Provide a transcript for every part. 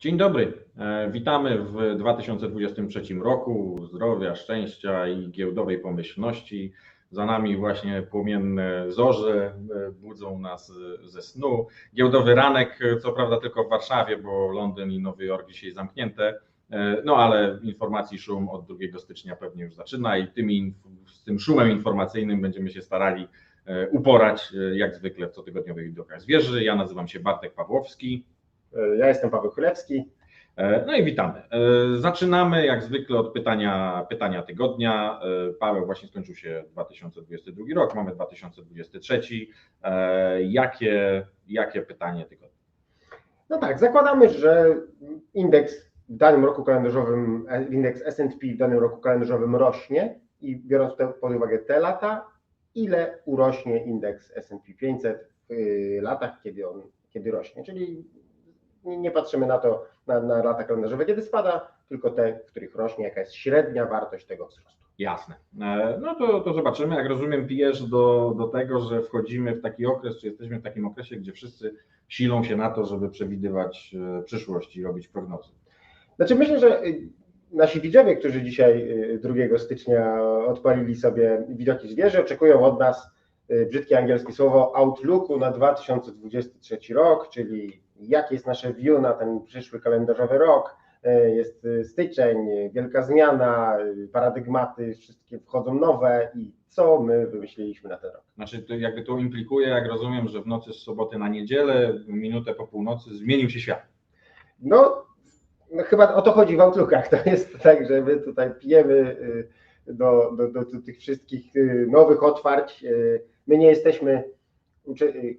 Dzień dobry. E, Witamy w 2023 roku. Zdrowia, szczęścia i giełdowej pomyślności. Za nami właśnie płomienne zorze e, budzą nas ze snu. Giełdowy ranek, co prawda tylko w Warszawie, bo Londyn i Nowy Jork dzisiaj zamknięte. E, No ale informacji szum od 2 stycznia pewnie już zaczyna i z tym szumem informacyjnym będziemy się starali uporać jak zwykle w cotygodniowych widokach zwierzy. Ja nazywam się Bartek Pawłowski. Ja jestem Paweł Chylewski. E, No i witamy. E, Zaczynamy jak zwykle od pytania, pytania tygodnia. E, Paweł, właśnie skończył się 2022 rok, mamy 2023. E, Jakie, jakie pytanie tygodnia? No tak, zakładamy, że indeks w danym roku kalendarzowym, e, indeks S&P w danym roku kalendarzowym rośnie i biorąc pod uwagę te lata, ile urośnie indeks S&P 500 w y, latach, kiedy on kiedy rośnie. Czyli nie, nie patrzymy na to, na, na lata kalendarzowe, kiedy spada, tylko te, w których rośnie, jaka jest średnia wartość tego wzrostu. Jasne. E, No to, to zobaczymy. Jak rozumiem, pijesz do, do tego, że wchodzimy w taki okres, czy jesteśmy w takim okresie, gdzie wszyscy silą się na to, żeby przewidywać e, przyszłość i robić prognozy. Znaczy myślę, że y, nasi widzowie, którzy dzisiaj y, 2 stycznia odpalili sobie widoki zwierzę, oczekują od nas brzydkie angielskie słowo outlooku na 2023 rok, czyli jakie jest nasze view na ten przyszły kalendarzowy rok. Y, Jest y, styczeń, y, wielka zmiana, paradygmaty, wszystkie wchodzą nowe i co my wymyśliliśmy na ten rok. Znaczy, to jakby to implikuje, jak rozumiem, że w nocy z soboty na niedzielę, minutę po północy, zmienił się świat. No, no chyba o to chodzi w Outlookach. To jest tak, że my tutaj pijemy do, do, do, do tych wszystkich nowych otwarć. My nie jesteśmy,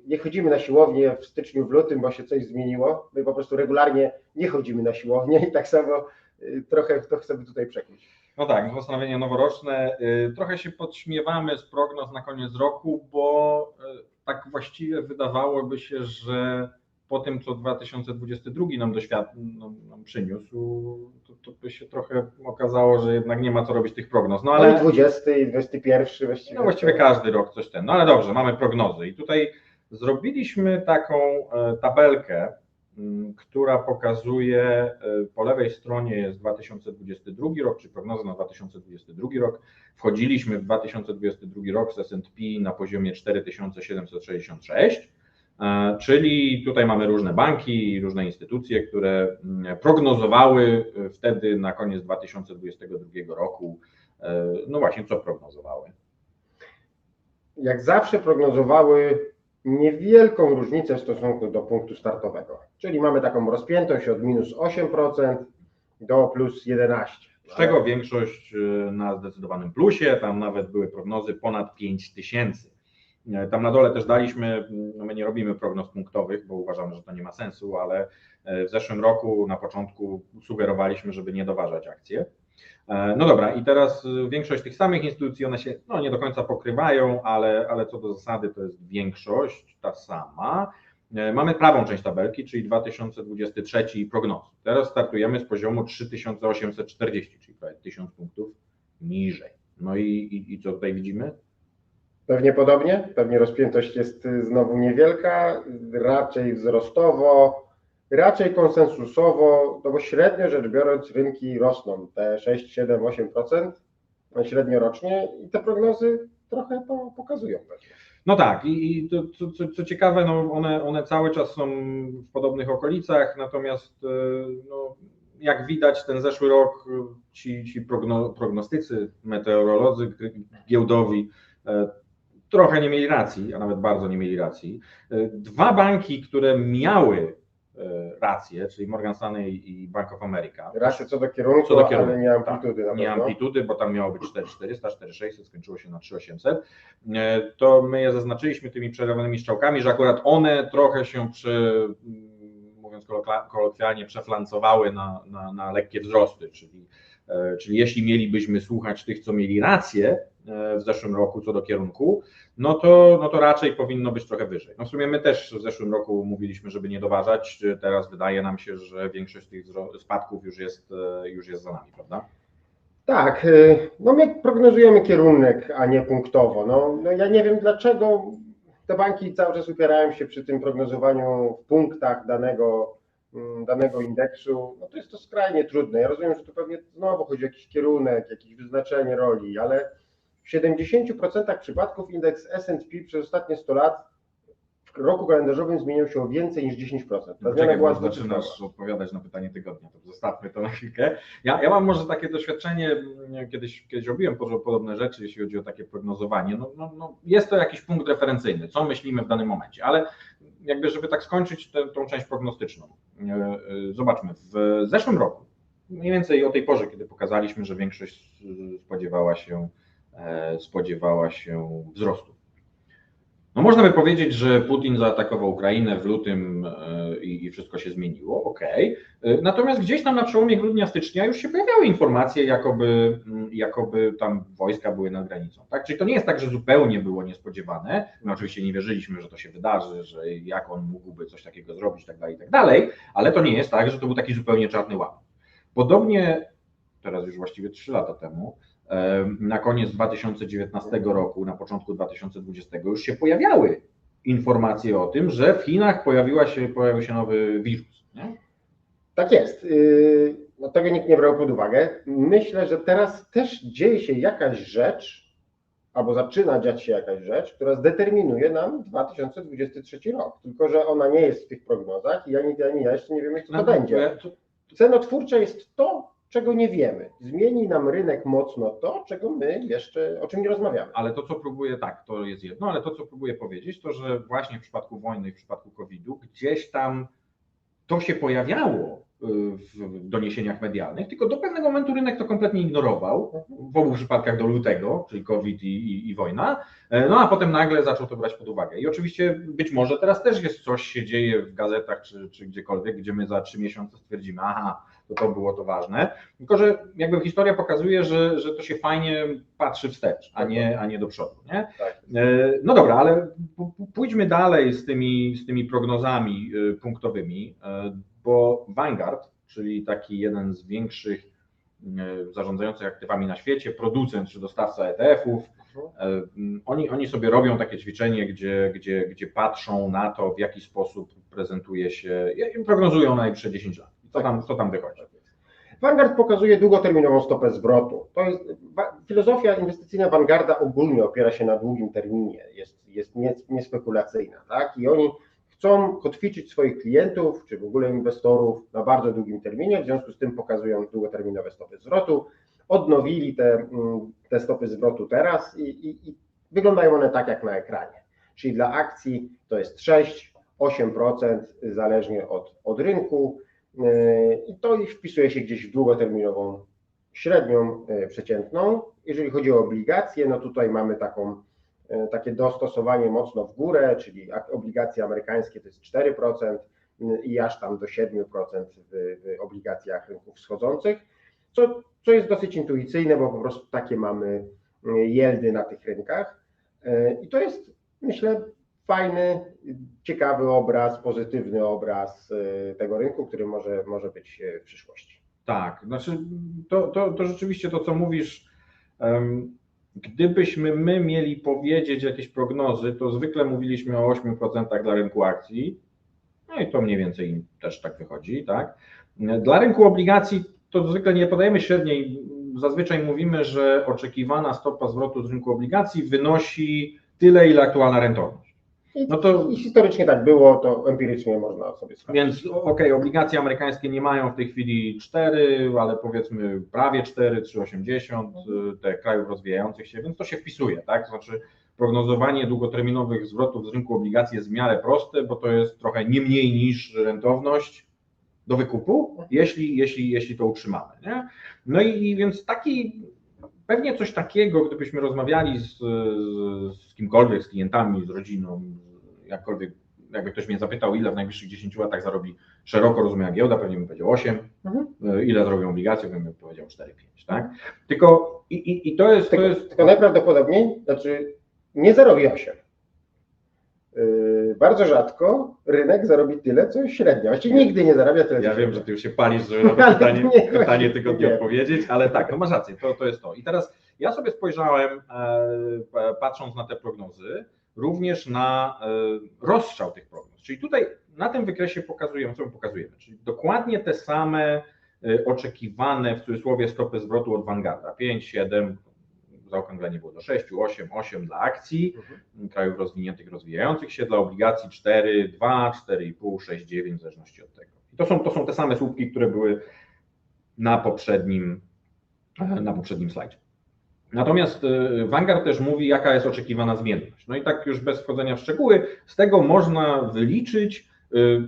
nie chodzimy na siłownię w styczniu, w lutym, bo się coś zmieniło. My po prostu regularnie nie chodzimy na siłownię i tak samo y, trochę to chcemy tutaj przekuć. No tak, postanowienie noworoczne. Y, Trochę się podśmiewamy z prognoz na koniec roku, bo y, tak właściwie wydawałoby się, że po tym, co 2022 nam, doświad- nam, przyniósł, to, to by się trochę okazało, że jednak nie ma co robić tych prognoz. No Ale ale 20 i 21 właściwie. no, właściwie każdy rok coś ten. No ale dobrze, mamy prognozy. I tutaj zrobiliśmy taką e, tabelkę, m, która pokazuje, e, po lewej stronie jest 2022 rok, czy prognoza na 2022 rok. Wchodziliśmy w 2022 rok z S&P na poziomie 4766, e, czyli tutaj mamy różne banki i różne instytucje, które mm, prognozowały e, wtedy na koniec 2022 roku, e, no właśnie co prognozowały. jak zawsze prognozowały niewielką różnicę w stosunku do punktu startowego. Czyli mamy taką rozpiętość od minus 8% do plus 11%. Z czego większość na zdecydowanym plusie, tam nawet były prognozy ponad 5 tysięcy. E, Tam na dole też daliśmy, no my nie robimy prognoz punktowych, bo uważamy, że to nie ma sensu, ale e, w zeszłym roku na początku sugerowaliśmy, żeby nie doważać akcji. E, No dobra, i teraz większość tych samych instytucji, one się no, nie do końca pokrywają, ale, ale co do zasady to jest większość ta sama. Mamy prawą część tabelki, czyli 2023 prognozy. Teraz startujemy z poziomu 3840, czyli prawie 1000 punktów niżej. No i, i, i co tutaj widzimy? Pewnie podobnie, pewnie rozpiętość jest y, znowu niewielka, raczej wzrostowo, raczej konsensusowo, no bo średnio rzecz biorąc rynki rosną, te 6, 7, 8% średnio rocznie i te prognozy trochę to pokazują. No tak, i, to, co, co, co ciekawe, no one, one cały czas są w podobnych okolicach, natomiast e, no, jak widać ten zeszły rok e, ci, ci progno, prognostycy, meteorolodzy giełdowi e, trochę nie mieli racji, a nawet bardzo nie mieli racji. E, Dwa banki, które miały e, rację, czyli Morgan Stanley i Bank of America, Raczej co do kierunku, Co do kierunku, ale nie tak. amplitudy na nie amplitudy, bo tam miało być 4400, 4600, skończyło się na 3800, e, to my je zaznaczyliśmy tymi przerywanymi strzałkami, że akurat one trochę się przy, mm, mówiąc kolokwialnie, przeflancowały na, na, na lekkie wzrosty, czyli, czyli jeśli mielibyśmy słuchać tych, co mieli rację w zeszłym roku co do kierunku, no to, no to raczej powinno być trochę wyżej. No w sumie my też w zeszłym roku mówiliśmy, żeby nie doważać, teraz wydaje nam się, że większość tych spadków już jest, e, już jest za nami, prawda? Tak, y, no my prognozujemy kierunek, a nie punktowo. No, no ja nie wiem dlaczego te banki cały czas upierają się przy tym prognozowaniu w punktach danego mm, danego indeksu, no to jest to skrajnie trudne. Ja rozumiem, że tu pewnie znowu chodzi o jakiś kierunek, jakieś wyznaczenie roli, ale w 70% przypadków indeks S&P przez ostatnie 100 lat w roku kalendarzowym zmieniał się o więcej niż 10%. Ta zmiana Czekaj, była zaczynasz odpowiadać na pytanie tygodnia, to zostawmy to na chwilkę. Ja, ja mam może takie doświadczenie, mm, kiedyś, kiedyś robiłem po- podobne rzeczy, jeśli chodzi o takie prognozowanie. No, no, no, jest to jakiś punkt referencyjny, co myślimy w danym momencie, ale jakby, żeby tak skończyć tę, tą część prognostyczną. e, e, Zobaczmy, w zeszłym roku, mniej więcej o tej porze, kiedy pokazaliśmy, że większość e, spodziewała się, spodziewała się wzrostu. No można by powiedzieć, że Putin zaatakował Ukrainę w lutym e, i, wszystko się zmieniło, okej. E, Natomiast gdzieś tam na przełomie grudnia, stycznia już się pojawiały informacje, jakoby, jakoby tam wojska były nad granicą. Tak? Czyli to nie jest tak, że zupełnie było niespodziewane. My oczywiście nie wierzyliśmy, że to się wydarzy, że jak on mógłby coś takiego zrobić, tak dalej, tak dalej, ale to nie jest tak, że to był taki zupełnie czarny łap. Podobnie, teraz już właściwie 3 lata temu, e, na koniec 2019 roku, na początku 2020 już się pojawiały informacje o tym, że w Chinach pojawiła się, pojawił się nowy wirus. Nie? Tak jest. Yy, No tego nikt nie brał pod uwagę. Myślę, że teraz też dzieje się jakaś rzecz, albo zaczyna dziać się jakaś rzecz, która zdeterminuje nam 2023 rok. Tylko, że ona nie jest w tych prognozach i ani ty, ani ja jeszcze nie wiemy, co to No, będzie. Cenotwórcze jest to, czego nie wiemy. Zmieni nam rynek mocno to, czego my jeszcze, o czym nie rozmawiamy. Ale to, co próbuję, tak, to jest jedno, ale to, co próbuję powiedzieć, to, że właśnie w przypadku wojny i w przypadku COVID-u, gdzieś tam to się pojawiało y, w doniesieniach medialnych, tylko do pewnego momentu rynek to kompletnie ignorował, w obu przypadkach do lutego, czyli COVID i, i, i wojna, E, no a potem nagle zaczął to brać pod uwagę. I oczywiście być może teraz też jest coś się dzieje w gazetach czy, czy gdziekolwiek, gdzie my za trzy miesiące stwierdzimy, aha, to to było to ważne, tylko że jakby historia pokazuje, że, że to się fajnie patrzy wstecz, a nie, a nie do przodu. Nie? Tak. E, No dobra, ale pójdźmy dalej z tymi, z tymi prognozami y, punktowymi, e, bo Vanguard, czyli taki jeden z większych zarządzających aktywami na świecie, producent czy dostawca ETF-ów, e, oni, oni sobie robią takie ćwiczenie, gdzie, gdzie, gdzie patrzą na to, w jaki sposób prezentuje się, prognozują na najbliższe 10 lat. Co tam, co tam wychodzi? Vanguard pokazuje długoterminową stopę zwrotu. To jest, filozofia inwestycyjna Vanguarda ogólnie opiera się na długim terminie, jest, jest nie- niespekulacyjna. Tak? I oni chcą kotwiczyć swoich klientów, czy w ogóle inwestorów na bardzo długim terminie, w związku z tym pokazują długoterminowe stopy zwrotu. Odnowili te, mm, te stopy zwrotu teraz i, i, i wyglądają one tak jak na ekranie. Czyli dla akcji to jest 6-8% zależnie od, od rynku. Yy, I to ich wpisuje się gdzieś w długoterminową średnią yy, przeciętną. Jeżeli chodzi o obligacje, no tutaj mamy taką, yy, takie dostosowanie mocno w górę, czyli obligacje amerykańskie to jest 4% yy, i aż tam do 7% w, w obligacjach rynków wschodzących, co, co jest dosyć intuicyjne, bo po prostu takie mamy yieldy na tych rynkach. I to jest, myślę, fajny, ciekawy obraz, pozytywny obraz y, tego rynku, który może, może być y, w przyszłości. Tak, znaczy to, to, to rzeczywiście to, co mówisz, gdybyśmy my mieli powiedzieć jakieś prognozy, to zwykle mówiliśmy o 8% dla rynku akcji, no i to mniej więcej też tak wychodzi, tak. Dla rynku obligacji to zwykle nie podajemy średniej, zazwyczaj mówimy, że oczekiwana stopa zwrotu z rynku obligacji wynosi tyle, ile aktualna rentowność. I, No to- historycznie tak było, to empirycznie można sobie sprawdzić. Więc okej, obligacje amerykańskie nie mają w tej chwili 4, ale powiedzmy prawie 4, 3,80 y, te krajów rozwijających się, więc to się wpisuje, tak? To znaczy prognozowanie długoterminowych zwrotów z rynku obligacji jest w miarę proste, bo to jest trochę nie mniej niż rentowność do wykupu, jeśli, jeśli, jeśli to utrzymamy. Nie? No i, i więc taki, pewnie coś takiego, gdybyśmy rozmawiali z, z kimkolwiek, z klientami, z rodziną, jakkolwiek, jakby ktoś mnie zapytał, ile w najbliższych 10 latach zarobi szeroko rozumiana giełda, pewnie bym powiedział 8, Mhm. Y, ile zrobią obligacje, bym powiedział 4-5, tak? Tylko i, i, i to jest, to Tylko, jest tylko najprawdopodobniej, znaczy nie zarobi 8. Bardzo rzadko rynek zarobi tyle, co średnia. Właściwie nigdy nie zarabia tyle, co Ja wiem, że ty już się palisz, żeby na pytanie, nie, pytanie tygodnia nie. odpowiedzieć, ale tak, no masz rację, to, to jest to. I teraz ja sobie spojrzałem, e, patrząc na te prognozy, również na e, rozstrzał tych prognoz. Czyli tutaj na tym wykresie pokazujemy, co my pokazujemy, czyli dokładnie te same y, oczekiwane w cudzysłowie stopy zwrotu od Vanguarda, 5, 7, zaokrąglenie było do 6, 8, 8 dla akcji Mhm. krajów rozwiniętych, rozwijających się, dla obligacji 4, 2, 4,5, 6, 9 w zależności od tego. I to są, to są te same słupki, które były na poprzednim, na poprzednim slajdzie. Natomiast y, Vanguard też mówi, jaka jest oczekiwana zmienność. No i tak już bez wchodzenia w szczegóły, z tego można wyliczyć y,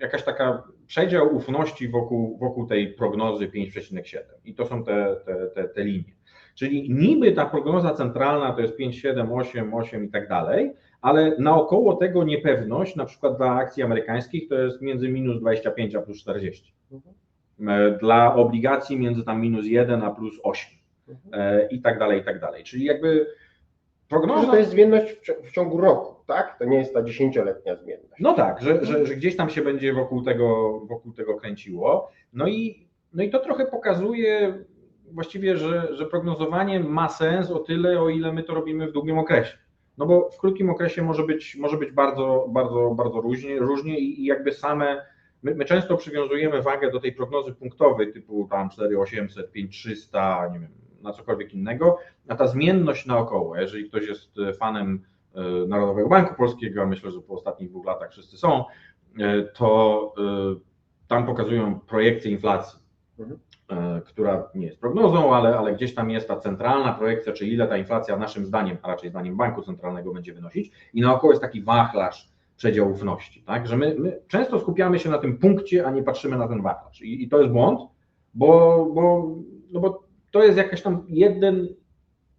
jakaś taka przedział ufności wokół, wokół tej prognozy 5,7. I to są te, te, te, te linie. Czyli niby ta prognoza centralna to jest 5, 7, 8, 8 i tak dalej, ale naokoło tego niepewność, na przykład dla akcji amerykańskich, to jest między minus 25 a plus 40. E, Dla obligacji między tam minus 1 a plus 8 e, i tak dalej, i tak dalej. Czyli jakby prognoza... to jest zmienność w ciągu roku, tak? To nie jest ta dziesięcioletnia zmienność. No tak, że, że, że gdzieś tam się będzie wokół tego, wokół tego kręciło. No i, no i to trochę pokazuje właściwie, że, że prognozowanie ma sens o tyle, o ile my to robimy w długim okresie. No bo w krótkim okresie może być, może być bardzo, bardzo, bardzo różnie, różnie i, jakby same. My, my często przywiązujemy wagę do tej prognozy punktowej typu tam 4800, 5300, nie wiem, na cokolwiek innego, a ta zmienność naokoło, jeżeli ktoś jest fanem e, Narodowego Banku Polskiego, a myślę, że po ostatnich dwóch latach wszyscy są, e, to e, tam pokazują projekcję inflacji, Mhm. e, która nie jest prognozą, ale, ale gdzieś tam jest ta centralna projekcja, czy ile ta inflacja naszym zdaniem, a raczej zdaniem Banku Centralnego będzie wynosić i naokoło jest taki wachlarz przedział ufności, tak, że my, my często skupiamy się na tym punkcie, a nie patrzymy na ten wachlarz. I, i to jest błąd, bo, bo, no bo to jest jakaś tam jeden,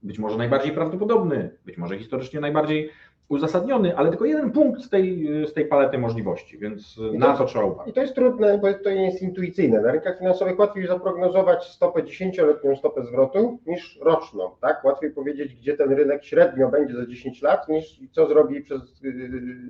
być może najbardziej prawdopodobny, być może historycznie najbardziej uzasadniony, ale tylko jeden punkt z tej, z tej palety możliwości, więc I na to- to trzeba uważać. I to jest trudne, bo to nie jest intuicyjne. Na rynkach finansowych łatwiej zaprognozować stopę 10-letnią stopę zwrotu niż roczną. Tak? Łatwiej powiedzieć, gdzie ten rynek średnio będzie za 10 lat, niż co zrobi przez, yy,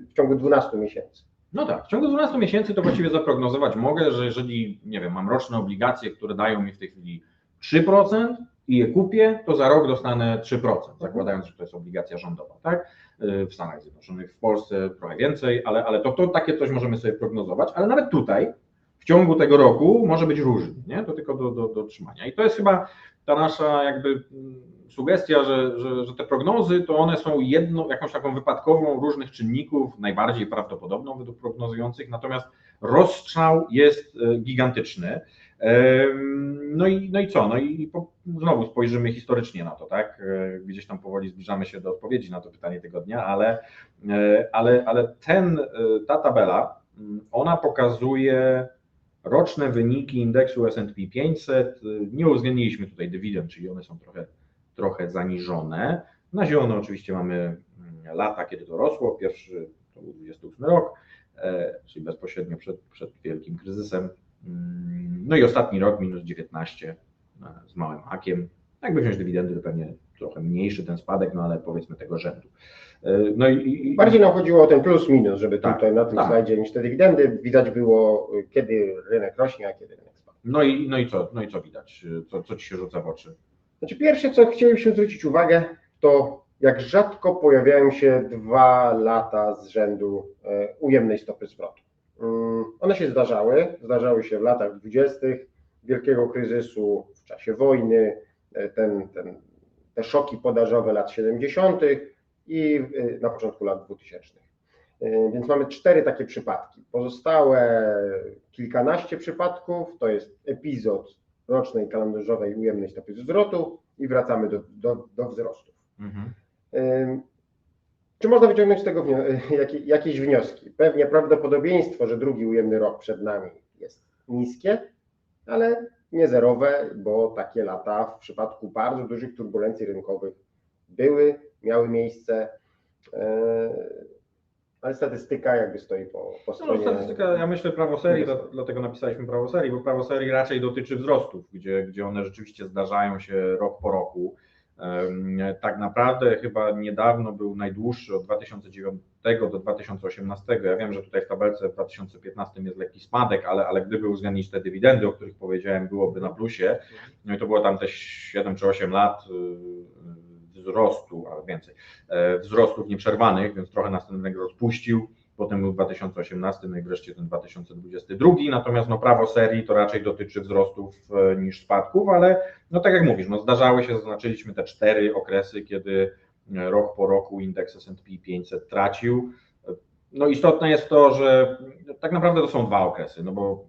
w ciągu 12 miesięcy. No tak, w ciągu 12 miesięcy to właściwie zaprognozować mogę, że jeżeli, nie wiem, mam roczne obligacje, które dają mi w tej chwili 3% i je kupię, to za rok dostanę 3%, zakładając, że to jest obligacja rządowa, tak? W Stanach Zjednoczonych, w Polsce trochę więcej, ale, ale to, to takie coś możemy sobie prognozować, ale nawet tutaj w ciągu tego roku może być różnie, nie? To tylko do, do, do trzymania. I to jest chyba ta nasza jakby mm, sugestia, że, że, że te prognozy to one są jedną, jakąś taką wypadkową różnych czynników, najbardziej prawdopodobną według prognozujących, natomiast rozstrzał jest e, gigantyczny. No i, no i co? No i po, znowu spojrzymy historycznie na to, tak? E, Gdzieś tam powoli zbliżamy się do odpowiedzi na to pytanie tygodnia, ale, e, ale, ale ten, e, ta tabela, mm, ona pokazuje roczne wyniki indeksu S&P 500. Nie uwzględniliśmy tutaj dywidend, czyli one są trochę, trochę zaniżone. Na zielono oczywiście mamy mm, lata, kiedy to rosło. Pierwszy to był 28 rok, czyli bezpośrednio przed, przed wielkim kryzysem. No i ostatni rok minus 19 e, z małym hakiem. Jakby wziąć dywidendy, to pewnie trochę mniejszy ten spadek, no ale powiedzmy tego rzędu. E, No i, i Bardziej nam chodziło o ten plus minus, żeby Tak, tutaj na tym tak. slajdzie niż te dywidendy widać było, kiedy rynek rośnie, a kiedy rynek spada. no i, no i co? No i co widać? Co, co ci się rzuca w oczy? Znaczy pierwsze, co chcielibyśmy zwrócić uwagę, to jak rzadko pojawiają się dwa lata z rzędu e, ujemnej stopy zwrotu. Mm, One się zdarzały, zdarzały się w latach dwudziestych, wielkiego kryzysu w czasie wojny, e, ten, ten, te szoki podażowe lat 70. i e, na początku lat 2000. E, Więc mamy cztery takie przypadki. Pozostałe kilkanaście przypadków to jest epizod rocznej kalendarzowej ujemnej stopy zwrotu i wracamy do, do, do wzrostów. Mhm. Czy można wyciągnąć z tego jakie- jakieś wnioski? Pewnie prawdopodobieństwo, że drugi ujemny rok przed nami jest niskie, ale nie zerowe, bo takie lata w przypadku bardzo dużych turbulencji rynkowych były, miały miejsce, yy, ale statystyka jakby stoi po, po No, stronie. statystyka, ja myślę prawo serii, dla- dlatego napisaliśmy prawo serii, bo prawo serii raczej dotyczy wzrostów, gdzie, gdzie one rzeczywiście zdarzają się rok po roku. Tak naprawdę chyba niedawno był najdłuższy od 2009 do 2018. Ja wiem, że tutaj w tabelce w 2015 jest lekki spadek, ale, ale gdyby uwzględnić te dywidendy, o których powiedziałem, byłoby na plusie. No i to było tam te 7 czy 8 lat y, wzrostu, ale więcej, e, wzrostów nieprzerwanych, więc trochę nas ten rozpuścił. Potem był 2018, no i wreszcie ten 2022. Natomiast no, prawo serii to raczej dotyczy wzrostów e, niż spadków, ale no tak jak mówisz, no, zdarzały się, zaznaczyliśmy te cztery okresy, kiedy e, rok po roku indeks S&P 500 tracił. No istotne jest to, że tak naprawdę to są dwa okresy, no bo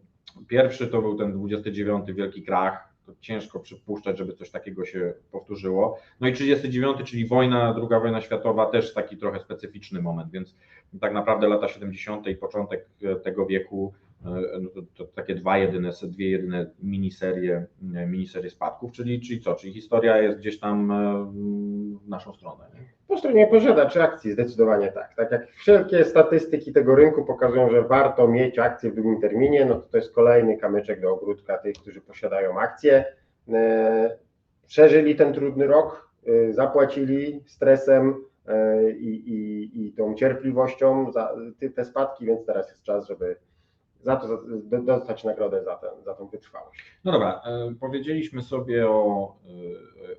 pierwszy to był ten 29 wielki krach, to ciężko przypuszczać, żeby coś takiego się powtórzyło. No i 39, czyli wojna, druga wojna światowa, też taki trochę specyficzny moment, więc tak naprawdę lata 70. i początek tego wieku no to, takie dwa jedyne, dwie jedyne miniserie, e, miniserie spadków, czyli, czyli co? Czyli historia jest gdzieś tam e, w naszą stronę. Nie? Po stronie posiadaczy akcji zdecydowanie tak. Tak jak wszelkie statystyki tego rynku pokazują, że warto mieć akcje w długim terminie, no to to jest kolejny kamyczek do ogródka tych, którzy posiadają akcje. E, Przeżyli ten trudny rok, e, zapłacili stresem e, i, i, i tą cierpliwością za te spadki, więc teraz jest czas, żeby za to dostać nagrodę za, ten, za tą wytrwałość. No dobra, e, powiedzieliśmy sobie o,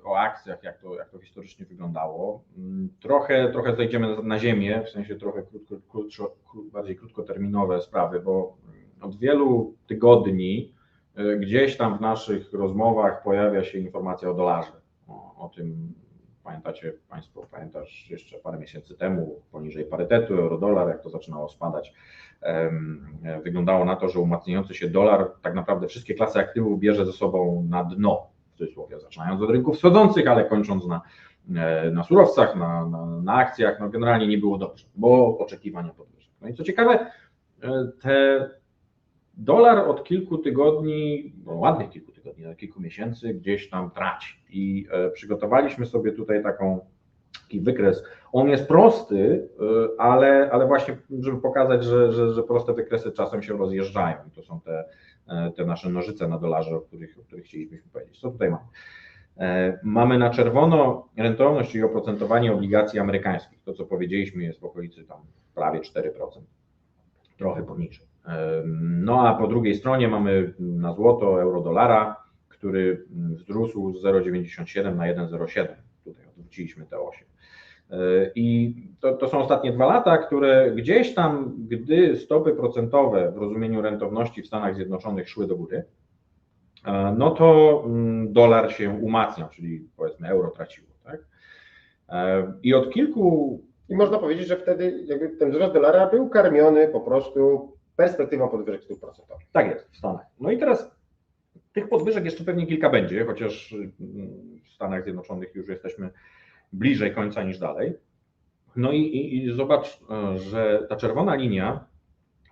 e, o akcjach, jak to, jak to historycznie wyglądało. Mm, Trochę, trochę zejdziemy na, na ziemię, w sensie trochę krótko, krótko, kró- bardziej krótkoterminowe sprawy, bo od wielu tygodni e, gdzieś tam w naszych rozmowach pojawia się informacja o dolarze. O, o tym pamiętacie Państwo, pamiętasz jeszcze parę miesięcy temu poniżej parytetu euro-dolar, jak to zaczynało spadać. Wyglądało na to, że umacniający się dolar tak naprawdę wszystkie klasy aktywów bierze ze sobą na dno, w cudzysłowie, zaczynając od rynków wschodzących, ale kończąc na, e, na surowcach, na, na, na akcjach. No generalnie nie było dobrze, bo oczekiwania podwyżek. No i co ciekawe, e, te dolar od kilku tygodni, no ładnych kilku tygodni, ale kilku miesięcy gdzieś tam traci. I e, przygotowaliśmy sobie tutaj taką, taki wykres. On jest prosty, e, ale, ale właśnie, żeby pokazać, że, że, że proste wykresy czasem się rozjeżdżają. I to są te, e, te nasze nożyce na dolarze, o których, o których chcieliśmy powiedzieć. Co tutaj mamy? Mamy na czerwono rentowność, czyli oprocentowanie obligacji amerykańskich. To, co powiedzieliśmy, jest w okolicy tam prawie 4%, trochę poniżej. No a po drugiej stronie mamy na złoto euro-dolara, który wzrósł z 0,97 na 1,07. Tutaj odwróciliśmy te osie. E, I to, to są ostatnie dwa lata, które gdzieś tam, gdy stopy procentowe w rozumieniu rentowności w Stanach Zjednoczonych szły do góry, e, no to mm, dolar się umacniał, czyli powiedzmy euro traciło. Tak? E, I od kilku I można powiedzieć, że wtedy ten wzrost dolara był karmiony po prostu perspektywą podwyżek stóp procentowych. Tak jest, w Stanach. No i teraz tych podwyżek jeszcze pewnie kilka będzie, chociaż mm, w Stanach Zjednoczonych już jesteśmy bliżej końca niż dalej. No i, i, i zobacz, e, że ta czerwona linia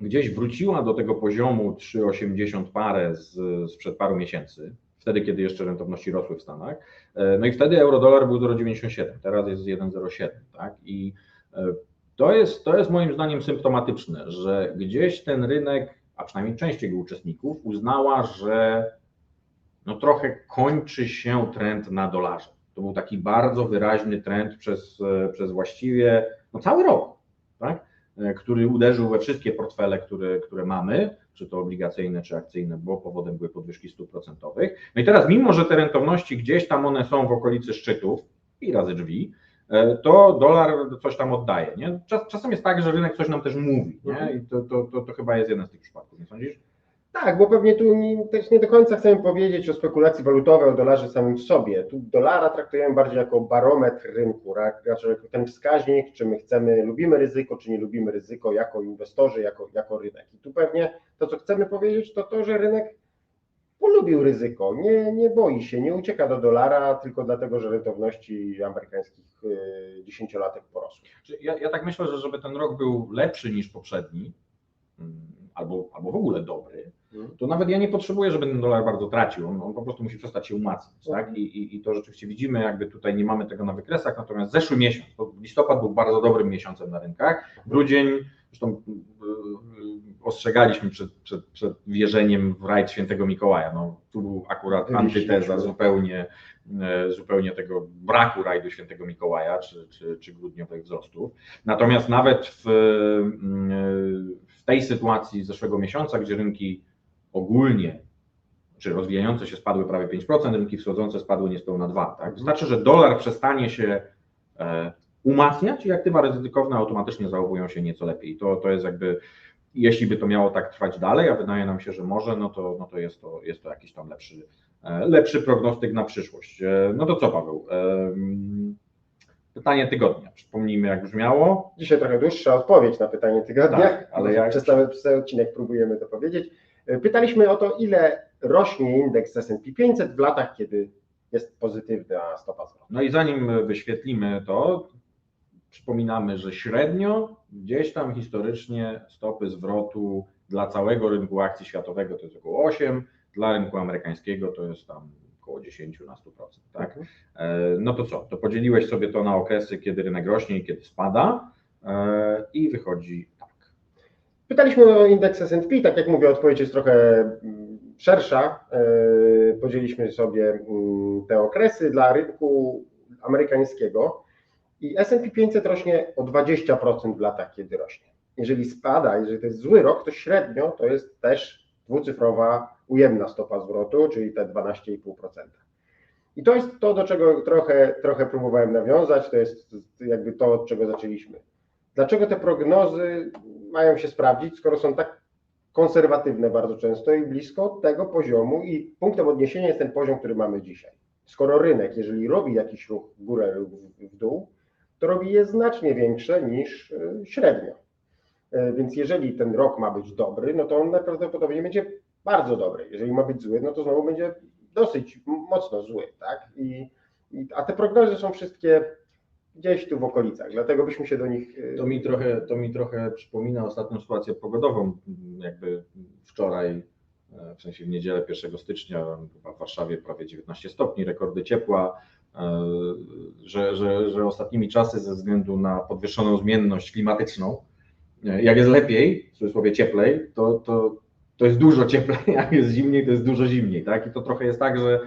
gdzieś wróciła do tego poziomu 3,80 parę z, sprzed paru miesięcy, wtedy kiedy jeszcze rentowności rosły w Stanach. E, No i wtedy euro-dolar był 0,97, teraz jest 1,07, tak? I e, to jest, to jest moim zdaniem symptomatyczne, że gdzieś ten rynek, a przynajmniej część jego uczestników, uznała, że no trochę kończy się trend na dolarze. To był taki bardzo wyraźny trend przez, przez właściwie no cały rok, tak? Który uderzył we wszystkie portfele, które, które mamy, czy to obligacyjne, czy akcyjne, bo powodem były podwyżki stóp procentowych. No i teraz, mimo że te rentowności gdzieś tam one są w okolicy szczytów i razy drzwi, to dolar coś tam oddaje. Nie? Czas, czasem jest tak, że rynek coś nam też mówi. Nie? I to, to, to, to chyba jest jeden z tych przypadków, nie sądzisz? Tak, bo pewnie tu nie, też nie do końca chcemy powiedzieć o spekulacji walutowej, o dolarze samym w sobie. Tu dolara traktujemy bardziej jako barometr rynku, ra- raczej jako ten wskaźnik, czy my chcemy, lubimy ryzyko, czy nie lubimy ryzyko jako inwestorzy, jako, jako rynek. I tu pewnie to, co chcemy powiedzieć, to to, że rynek polubił ryzyko, nie, nie boi się, nie ucieka do dolara tylko dlatego, że rentowności amerykańskich y, dziesięciolatek porosły. Ja, ja tak myślę, że żeby ten rok był lepszy niż poprzedni, mm, albo, albo w ogóle dobry, to nawet ja nie potrzebuję, żeby ten dolar bardzo tracił. On, on po prostu musi przestać się umacniać. Tak? I, i, I to rzeczywiście widzimy, jakby tutaj nie mamy tego na wykresach, natomiast zeszły miesiąc, listopad był bardzo dobrym miesiącem na rynkach. Grudzień, zresztą ostrzegaliśmy przed, przed, przed wierzeniem w rajd świętego Mikołaja. No, tu był akurat antyteza zupełnie, e, zupełnie tego braku rajdu świętego Mikołaja, czy, czy, czy grudniowych wzrostów. Natomiast nawet w, mm, w tej sytuacji z zeszłego miesiąca, gdzie rynki ogólnie, czy rozwijające się spadły prawie 5%, rynki wschodzące spadły niespełna 2%. Tak? Znaczy, że dolar przestanie się e, umacniać i aktywa ryzykowne automatycznie zachowują się nieco lepiej. To, to jest jakby, jeśli by to miało tak trwać dalej, a wydaje nam się, że może, no to, no to, jest, to jest to jakiś tam lepszy, e, lepszy prognostyk na przyszłość. E, No to co Paweł? Em, Pytanie tygodnia. Przypomnijmy jak brzmiało. Dzisiaj trochę dłuższa odpowiedź na pytanie tygodnia, Tak, ale jak- przez, cały, przez cały odcinek próbujemy to powiedzieć. Pytaliśmy o to, ile rośnie indeks S&P 500 w latach, kiedy jest pozytywna stopa zwrotu. No i zanim wyświetlimy to, przypominamy, że średnio gdzieś tam historycznie stopy zwrotu dla całego rynku akcji światowego to jest około 8, dla rynku amerykańskiego to jest tam około 10 na 100%. Tak? E, No to co? To podzieliłeś sobie to na okresy, kiedy rynek rośnie i kiedy spada e, i wychodzi tak. Pytaliśmy o indeks S&P, tak jak mówię, odpowiedź jest trochę mm, szersza. E, Podzieliliśmy sobie mm, te okresy dla rynku amerykańskiego i S&P 500 rośnie o 20% w latach, kiedy rośnie. Jeżeli spada, jeżeli to jest zły rok, to średnio to jest też dwucyfrowa ujemna stopa zwrotu, czyli te 12,5%. I to jest to, do czego trochę, trochę próbowałem nawiązać, to jest jakby to, od czego zaczęliśmy. Dlaczego te prognozy mają się sprawdzić, skoro są tak konserwatywne bardzo często i blisko tego poziomu i punktem odniesienia jest ten poziom, który mamy dzisiaj. Skoro rynek, jeżeli robi jakiś ruch w górę lub w- dół, to robi je znacznie większe niż y, średnio. Y, Więc jeżeli ten rok ma być dobry, no to on najprawdopodobniej będzie bardzo dobry. Jeżeli ma być zły, no to znowu będzie dosyć mocno zły, tak? I, i, a te prognozy są wszystkie gdzieś tu w okolicach, dlatego byśmy się do nich. y, To mi trochę, to mi trochę przypomina ostatnią sytuację pogodową, jakby wczoraj, e, w sensie w niedzielę 1 stycznia, chyba w Warszawie prawie 19 stopni, rekordy ciepła, e, że, że, że ostatnimi czasy ze względu na podwyższoną zmienność klimatyczną, e, jak jest lepiej, w cudzysłowie cieplej, to, to, to jest dużo cieplej, jak jest zimniej, to jest dużo zimniej, tak? I to trochę jest tak, że,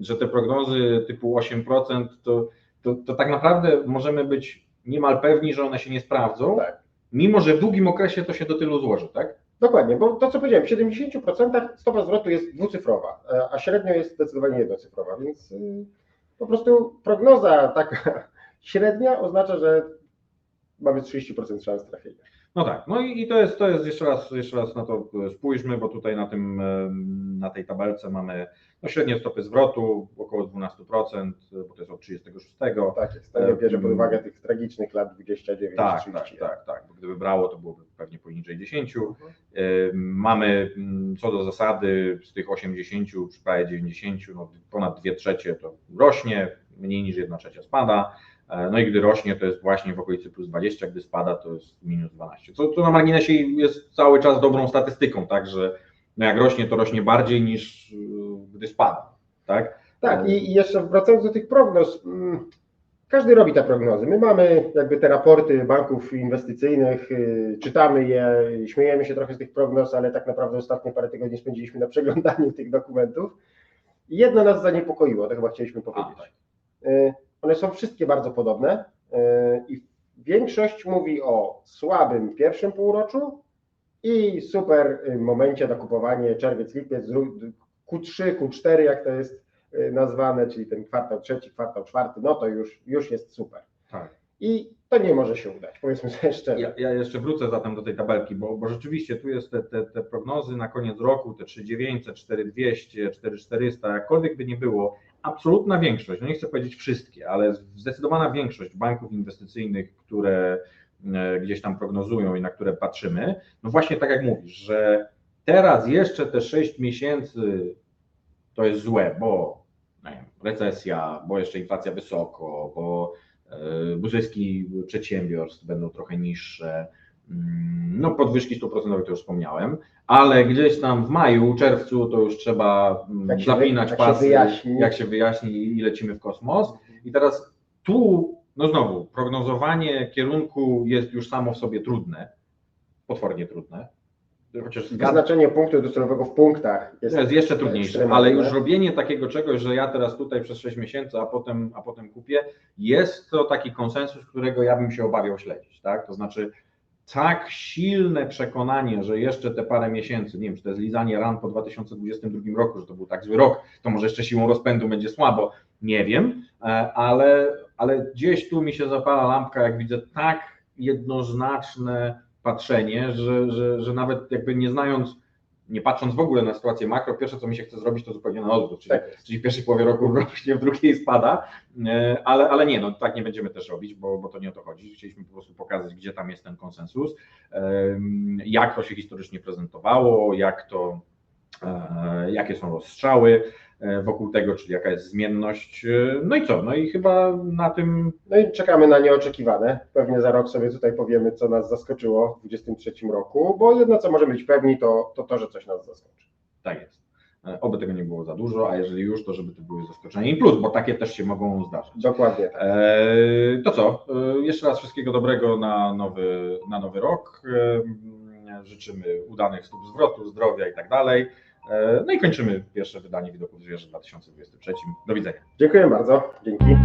że te prognozy typu 8% to to, to tak naprawdę możemy być niemal pewni, że one się nie sprawdzą, Tak. mimo że w długim okresie to się do tylu złoży, tak? Dokładnie, bo to co powiedziałem, w 70% stopa zwrotu jest dwucyfrowa, a- a średnio jest zdecydowanie jednocyfrowa, więc y, po prostu prognoza taka średnia oznacza, że mamy 30% szans trafienia. No tak, no i, i to jest, to jest jeszcze raz, jeszcze raz na to spójrzmy, bo tutaj na tym, na tej tabelce mamy no, średnie stopy zwrotu około 12%, bo to jest od 36. Tak jest, to nie bierze pod uwagę tych tragicznych lat 29 Tak, 30. tak, tak, tak, bo gdyby brało, to byłoby pewnie poniżej 10. Mhm. Mamy mm, co do zasady z tych 80 przy prawie 90, no ponad 2 trzecie to rośnie, mniej niż 1 trzecia spada. E, No i gdy rośnie, to jest właśnie w okolicy plus 20, gdy spada, to jest minus 12. Co, co na marginesie jest cały czas dobrą statystyką, tak, że no jak rośnie, to rośnie bardziej niż y, gdy spada, tak? Tak, i, jeszcze wracając do tych prognoz, mm, każdy robi te prognozy. My mamy jakby te raporty banków inwestycyjnych, y, czytamy je, śmiejemy się trochę z tych prognoz, ale tak naprawdę ostatnie parę tygodni spędziliśmy na przeglądaniu tych dokumentów. I jedno nas zaniepokoiło, to chyba chcieliśmy powiedzieć. tak. One są wszystkie bardzo podobne y, i większość mówi o słabym pierwszym półroczu i super y, momencie na kupowanie czerwiec, lipiec, dru- Q3, Q4, jak to jest y, nazwane, czyli ten kwartał trzeci, kwartał czwarty, no to już, już jest super. Tak. I to nie może się udać, powiedzmy sobie szczerze. Ja, ja jeszcze wrócę zatem do tej tabelki, bo, bo rzeczywiście tu jest te, te, te prognozy na koniec roku, te 3900, 4200, 4400, jakkolwiek by nie było, absolutna większość, no nie chcę powiedzieć wszystkie, ale zdecydowana większość banków inwestycyjnych, które e, gdzieś tam prognozują i na które patrzymy, no właśnie tak jak mówisz, że teraz jeszcze te 6 miesięcy to jest złe, bo wiem, recesja, bo jeszcze inflacja wysoko, bo zyski przedsiębiorstw będą trochę niższe. Mm, No, podwyżki stóp procentowych to już wspomniałem, ale gdzieś tam w maju, czerwcu to już trzeba mm, Jak się wy- zapinać jak się pasy, jak się wyjaśni i lecimy w kosmos. I teraz tu, no znowu, prognozowanie kierunku jest już samo w sobie trudne, potwornie trudne. Chociaż zgadzam, Wyznaczenie punktu docelowego w punktach jest, jest jeszcze trudniejsze, ale już robienie takiego czegoś, że ja teraz tutaj przez 6 miesięcy, a potem, a potem kupię, jest to taki konsensus, którego ja bym się obawiał śledzić, tak? To znaczy tak silne przekonanie, że jeszcze te parę miesięcy, nie wiem, czy to jest lizanie ran po 2022 roku, że to był tak zły rok, to może jeszcze siłą rozpędu będzie słabo, nie wiem, e, ale ale gdzieś tu mi się zapala lampka, jak widzę tak jednoznaczne patrzenie, że, że, że nawet jakby nie znając, nie patrząc w ogóle na sytuację makro, pierwsze co mi się chce zrobić to zupełnie na odwrót, czyli, Tak. czyli w pierwszej połowie roku rośnie, w drugiej spada, E, ale, ale nie, no tak nie będziemy też robić, bo, bo to nie o to chodzi. Chcieliśmy po prostu pokazać, gdzie tam jest ten konsensus, jak to się historycznie prezentowało, jak to, e, jakie są rozstrzały wokół tego, czyli jaka jest zmienność. E, No i co? No i chyba na tym No i czekamy na nieoczekiwane. Pewnie za rok sobie tutaj powiemy, co nas zaskoczyło w 2023 roku, bo jedno, co możemy być pewni, to to, to że coś nas zaskoczy. tak jest. E, Oby tego nie było za dużo, a jeżeli już, to żeby to były zaskoczenia i plus, bo takie też się mogą zdarzać. Dokładnie tak. Eee, To co? Eee, Jeszcze raz wszystkiego dobrego na nowy, na nowy rok. Eee, Życzymy udanych stóp zwrotu, zdrowia i tak dalej. Eee, No i kończymy pierwsze wydanie Widoków Zwierzę w 2023. Do widzenia. Dziękuję bardzo. Dzięki.